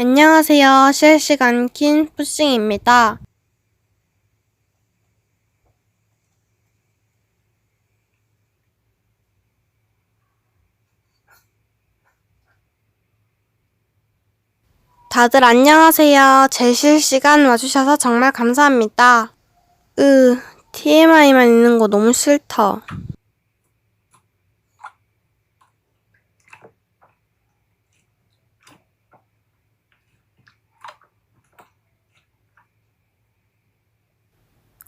안녕하세요. 실시간 킨 푸싱입니다. 다들 안녕하세요. 제 실시간 와주셔서 정말 감사합니다. 으, TMI만 있는 거 너무 싫다.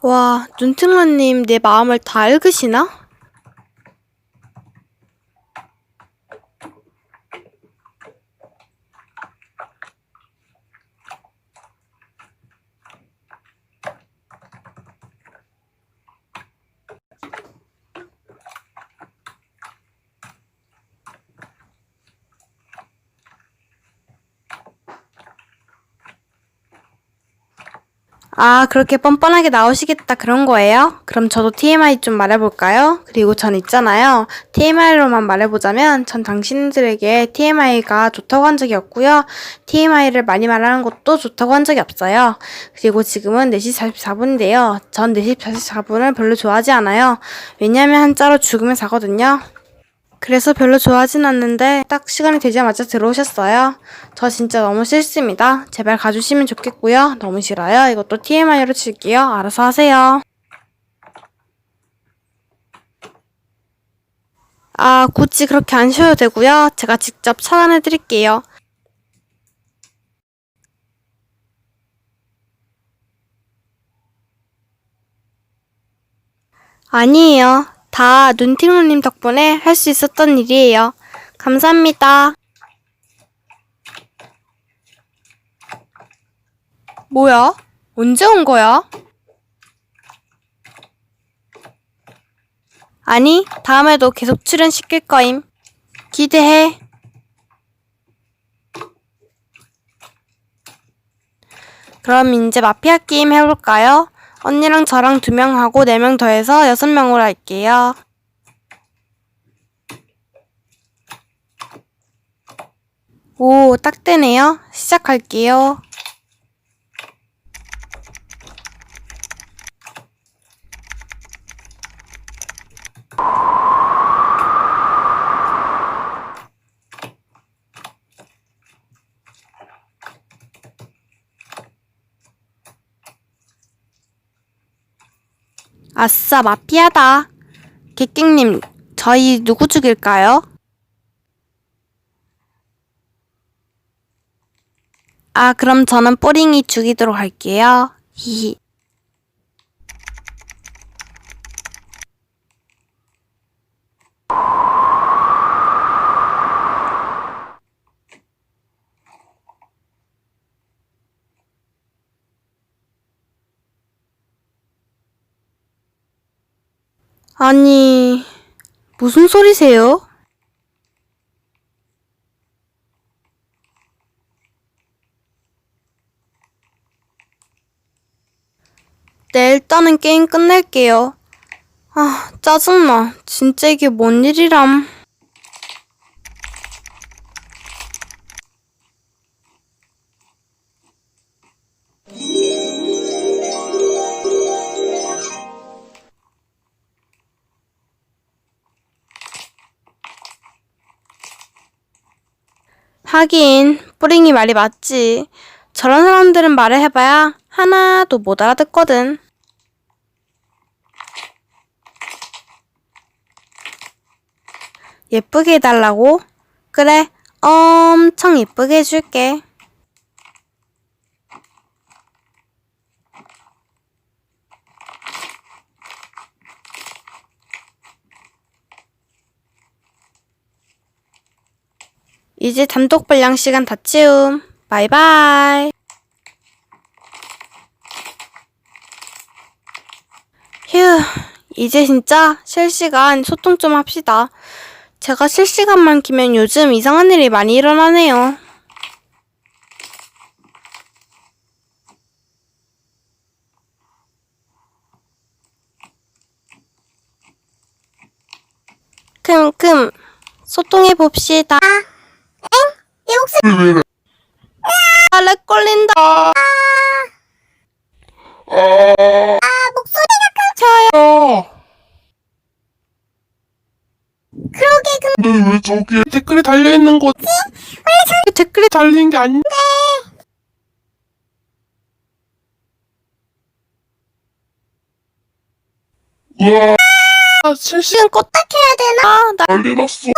와, 눈팅러님 내 마음을 다 읽으시나? 아, 그렇게 뻔뻔하게 나오시겠다 그런 거예요? 그럼 저도 TMI 좀 말해볼까요? 그리고 전 있잖아요. TMI로만 말해보자면 전 당신들에게 TMI가 좋다고 한 적이 없고요. TMI를 많이 말하는 것도 좋다고 한 적이 없어요. 그리고 지금은 4시 44분인데요. 전 4시 44분을 별로 좋아하지 않아요. 왜냐면 한자로 죽으면 사거든요. 그래서 별로 좋아하진 않는데 딱 시간이 되자마자 들어오셨어요. 저 진짜 너무 싫습니다. 제발 가주시면 좋겠고요. 너무 싫어요. 이것도 TMI로 칠게요. 알아서 하세요. 아, 굳이 그렇게 안 쉬어도 되고요. 제가 직접 차단해 드릴게요. 아니에요. 다 눈팅루님 덕분에 할 수 있었던 일이에요. 감사합니다. 뭐야? 언제 온 거야? 아니, 다음에도 계속 출연시킬 거임. 기대해. 그럼 이제 마피아 게임 해볼까요? 언니랑 저랑 두 명 하고 네 명 더해서 여섯 명으로 할게요. 오, 딱 되네요. 시작할게요. 아싸, 마피아다. 객객님, 저희 누구 죽일까요? 아, 그럼 저는 뽀링이 죽이도록 할게요. 히히. 아니, 무슨 소리세요? 네, 일단은 게임 끝낼게요. 아, 짜증나. 진짜 이게 뭔 일이람. 하긴, 뿌링이 말이 맞지. 저런 사람들은 말을 해봐야 하나도 못 알아듣거든. 예쁘게 해달라고? 그래, 엄청 예쁘게 해줄게. 이제 단독 분량 시간 다 채움. 바이바이. 휴, 이제 진짜 실시간 소통 좀 합시다. 제가 실시간만 키면 요즘 이상한 일이 많이 일어나네요. 큼큼 소통해 봅시다. 내 목소리 렉 걸린다. 아, 목소리가 켜요. 그러게 그 근데 왜 저기에 댓글이 달려있는 거지? 댓글이 달린 게 아닌데? 우와, 아, 실시간 지금 껐다 켜야 되나? 아, 나 난리 났어.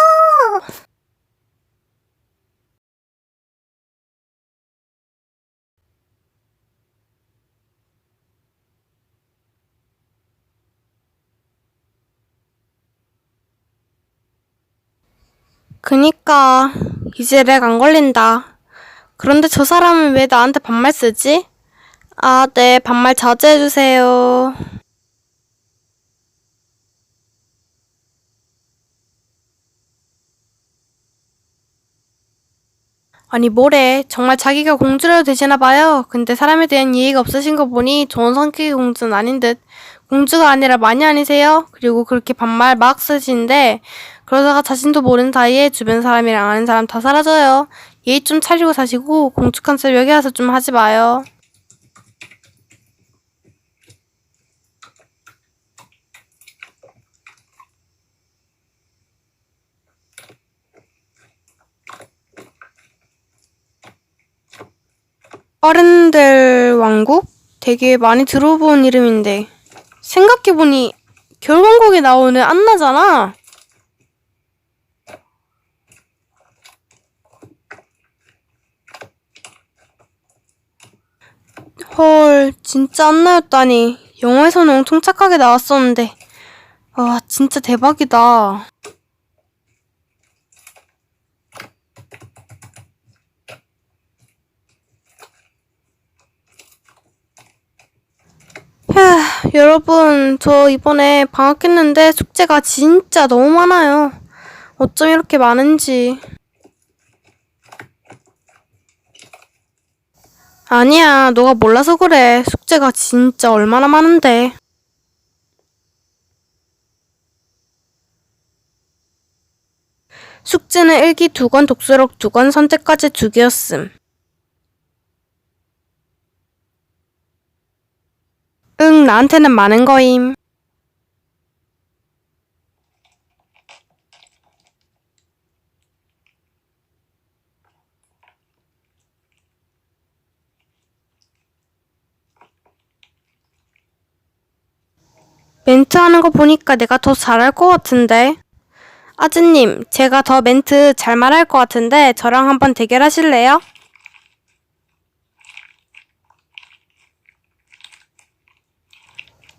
그니까 이제 렉 안 걸린다. 그런데 저 사람은 왜 나한테 반말 쓰지? 아, 네, 반말 자제해 주세요. 아니 뭐래 정말 자기가 공주라도 되시나 봐요. 근데 사람에 대한 이해가 없으신 거 보니 좋은 성격의 공주는 아닌 듯. 공주가 아니라 마녀 아니세요? 그리고 그렇게 반말 막 쓰시는데 그러다가 자신도 모르는 사이에 주변 사람이랑 아는 사람 다 사라져요. 예의 좀 차리고 사시고 공주 컨셉 여기 와서 좀 하지 마요. 어른들 왕국? 되게 많이 들어본 이름인데 생각해보니 겨울왕국에 나오는 안나잖아. 헐, 진짜 안나였다니. 영화에서는 엄청 착하게 나왔었는데. 와, 진짜 대박이다. 휴, 여러분, 저 이번에 방학했는데 숙제가 진짜 너무 많아요. 어쩜 이렇게 많은지. 아니야, 너가 몰라서 그래. 숙제가 진짜 얼마나 많은데. 숙제는 일기 두 권, 독서록 두 권, 선택까지 두 개였음. 응, 나한테는 많은 거임. 멘트 하는 거 보니까 내가 더 잘할 것 같은데. 아즈님, 제가 더 멘트 잘 말할 것 같은데 저랑 한번 대결하실래요?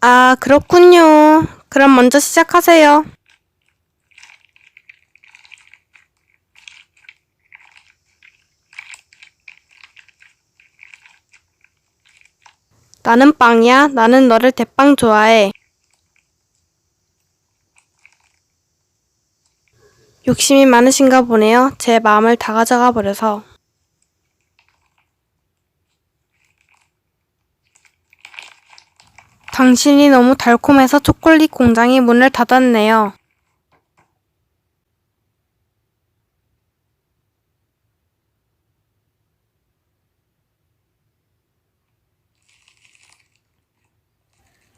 아, 그렇군요. 그럼 먼저 시작하세요. 나는 빵이야. 나는 너를 대빵 좋아해. 욕심이 많으신가 보네요. 제 마음을 다 가져가 버려서. 당신이 너무 달콤해서 초콜릿 공장이 문을 닫았네요.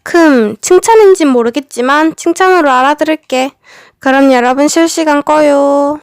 큼, 칭찬인진 모르겠지만 칭찬으로 알아들을게. 그럼 여러분 실시간 꺼요.